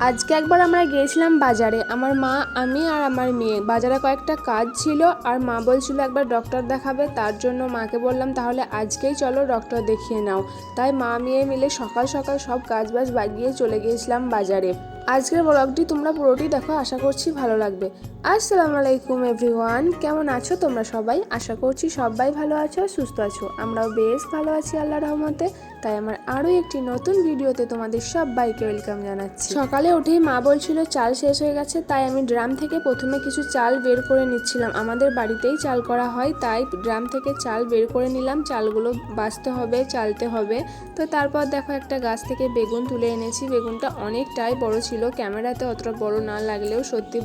আজকে একবার আমরা গিয়েছিলাম বাজারে। আমার মা, আমি আর আমার মেয়ে। বাজারে কয়েকটা কাজ ছিল আর মা বলছিল একবার ডক্টর দেখাবে, তার জন্য মাকে বললাম, তাহলে আজকেই চলো ডক্টর দেখিয়ে নাও। তাই মা, মেয়ে মিলে সকাল সকাল সব কাজ বাজ বাগিয়ে চলে গিয়েছিলাম বাজারে। আজকের ব্লগটি তোমরা পুরোটি দেখো, আশা করছি ভালো লাগবে। আসসালামু আলাইকুম এভরিওয়ান কেমন আছো তোমরা সবাই? আশা করছি সবাই ভালো আছো, সুস্থ আছো। আমরাও বেশ ভালো আছি আল্লাহ রহমতে। তাই আমার আরও একটি নতুন ভিডিওতে তোমাদের সবাইকে ওয়েলকাম জানাচ্ছি। সকালে উঠেই মা বলছিল, চাল শেষ হয়ে গেছে, তাই আমি ড্রাম থেকে প্রথমে কিছু চাল বের করে নিচ্ছিলাম। আমাদের বাড়িতেই চাল করা হয়, তাই ড্রাম থেকে চাল বের করে নিলাম। চালগুলো বাছতে হবে, চালতে হবে। তো তারপর দেখো একটা গাছ থেকে বেগুন তুলে এনেছি। বেগুনটা অনেকটাই বড় ছিল, ক্যামেরাতে অতটা বড় না লাগলেও সত্যি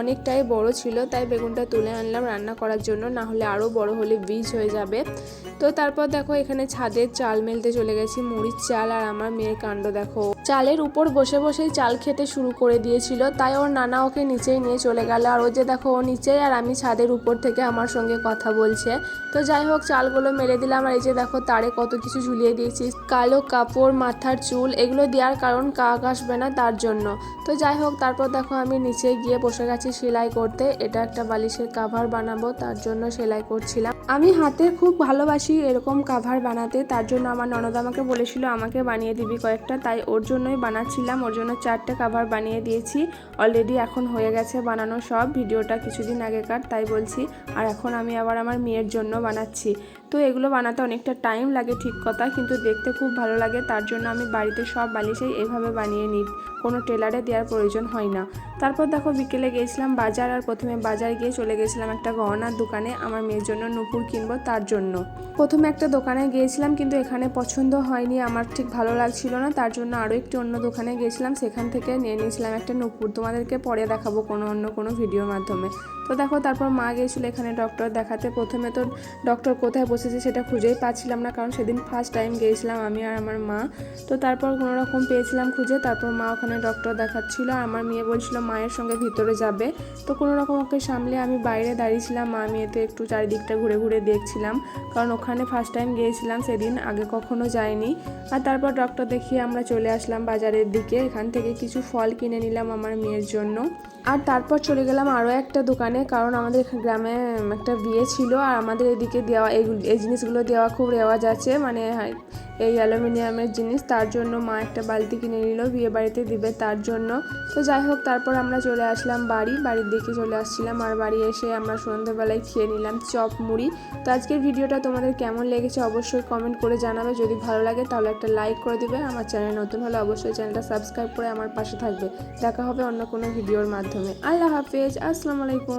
অনেকটাই বড় ছিল। তাই বেগুনটা তুলে আনলাম রান্না করার জন্য, না হলে আরও বড় হলে বীজ হয়ে যাবে। তো তারপর দেখো এখানে ছাদের চাল মেলতে চলে গেছি, মুড়ির চাল আর আমার মেয়ের কাণ্ড দেখো। চালের উপর বসে বসেই চাল খেতে শুরু করে দিয়েছিল, তাই ওর নানা ওকে নিচেই নিয়ে চলে গেল। আর ও যে দেখো, ও নিচেই আর আমি ছাদের উপর থেকে আমার সঙ্গে কথা বলছে। তো যাই হোক, চালগুলো মেরে দিলাম। আর এই যে দেখো, তারে কত কিছু ঝুলিয়ে দিয়েছি। কালো কাপড়, মাথার চুল, এগুলো দেওয়ার কারণ কাক আসবে না তার জন্য। তো যাই হোক, তারপর দেখো, আমি নিচে গিয়ে বসে গেছি সেলাই করতে। এটা একটা বালিশের কাভার বানাবো, তার জন্য সেলাই করছিলাম। আমি হাতে খুব ভালোবাসি এরকম কাভার বানাতে, তার জন্য আমার ননদ আমাকে বলেছিল, আমাকে বানিয়ে দিবি কয়েকটা। তাই ওর জন্যই বানাচ্ছিলাম, ওর জন্য চারটে কাভার বানিয়ে দিয়েছি। অলরেডি এখন হয়ে গেছে বানানো সব, ভিডিওটা কিছুদিন আগেকার, তাই বলছি, আর এখন আমি আবার আমার মেয়ের জন্য বানাচ্ছি। তো এগুলো বানাতে অনেকটা টাইম লাগে ঠিক কথা, কিন্তু দেখতে খুব ভালো লাগে, তার জন্য আমি বাড়িতে সব বালিশেই এভাবে বানিয়ে নিই। কোনো টেলারে দেওয়ার প্রয়োজন হয় না। তারপর দেখো বিকেলে গিয়েছিলাম বাজার আর প্রথমে বাজার গিয়ে চলে গেছিলাম একটা গহনার দোকানে আমার মেয়ের জন্য নুপুর কিনবো তার জন্য। প্রথমে একটা দোকানে গিয়েছিলাম কিন্তু এখানে পছন্দ হয়নি, আমার ঠিক ভালো লাগছিল না, তার জন্য আরও একটি অন্য দোকানে গিয়েছিলাম, সেখান থেকে নিয়ে নিয়েছিলাম একটা নুপুর। তোমাদেরকে পরে দেখাবো কোনো অন্য কোনো ভিডিওর মাধ্যমে। তো দেখো তারপর মা গিয়েছিল এখানে ডক্টর দেখাতে। প্রথমে তো ডক্টর কোথায় বসেছে সেটা খুঁজেই পাচ্ছিলাম না, কারণ সেদিন ফার্স্ট টাইম গিয়েছিলাম আমি আর আমার মা। তো তারপর কোনো রকম পেয়েছিলাম খুঁজে, তারপর মা ওখানে ডক্টর দেখাচ্ছিল আমার মেয়ে বলছিল, মায়ের সঙ্গে ভিতরে যাবে। তো কোনো রকম ওকে সামলে আমি বাইরে দাঁড়িয়েছিলাম, মা মেয়েতে একটু চারিদিকটা ঘুরে ঘুরে দেখছিলাম। কারণ ওখানে ফার্স্ট টাইম গিয়েছিলাম সেদিন, আগে কখনো যাইনি। আর তারপর ডক্টর দেখিয়ে আমরা চলে আসলাম বাজারের দিকে। এখান থেকে কিছু ফল কিনে নিলাম আমার মেয়ের জন্য। আর তারপর চলে গেলাম আরও একটা দোকানে, কারণ আমাদের গ্রামে একটা বিয়ে ছিল, আর আমাদের এদিকে দেওয়া এই জিনিসগুলো দেওয়া খুব রেওয়াজ আছে। মানে এই অ্যালুমিনিয়ামের জিনিস, তার জন্য মা একটা বালতি কিনে নিল বিয়ে বাড়িতে দিবে তার জন্য। তো যাই হোক, তারপর আমরা চলে আসলাম বাড়ি। বাড়ির দিকে চলে আসছিলাম আর বাড়ি এসে আমরা সন্ধ্যেবেলায় খেয়ে নিলাম চপ মুড়ি। তো আজকের ভিডিওটা তোমাদের কেমন লেগেছে অবশ্যই কমেন্ট করে জানাবে। যদি ভালো লাগে তাহলে একটা লাইক করে দেবে। আমার চ্যানেল নতুন হলে অবশ্যই চ্যানেলটা সাবস্ক্রাইব করে আমার পাশে থাকবে। দেখা হবে অন্য কোনো ভিডিওর মাধ্যমে। আল্লাহ হাফেজ। আসসালামু আলাইকুম।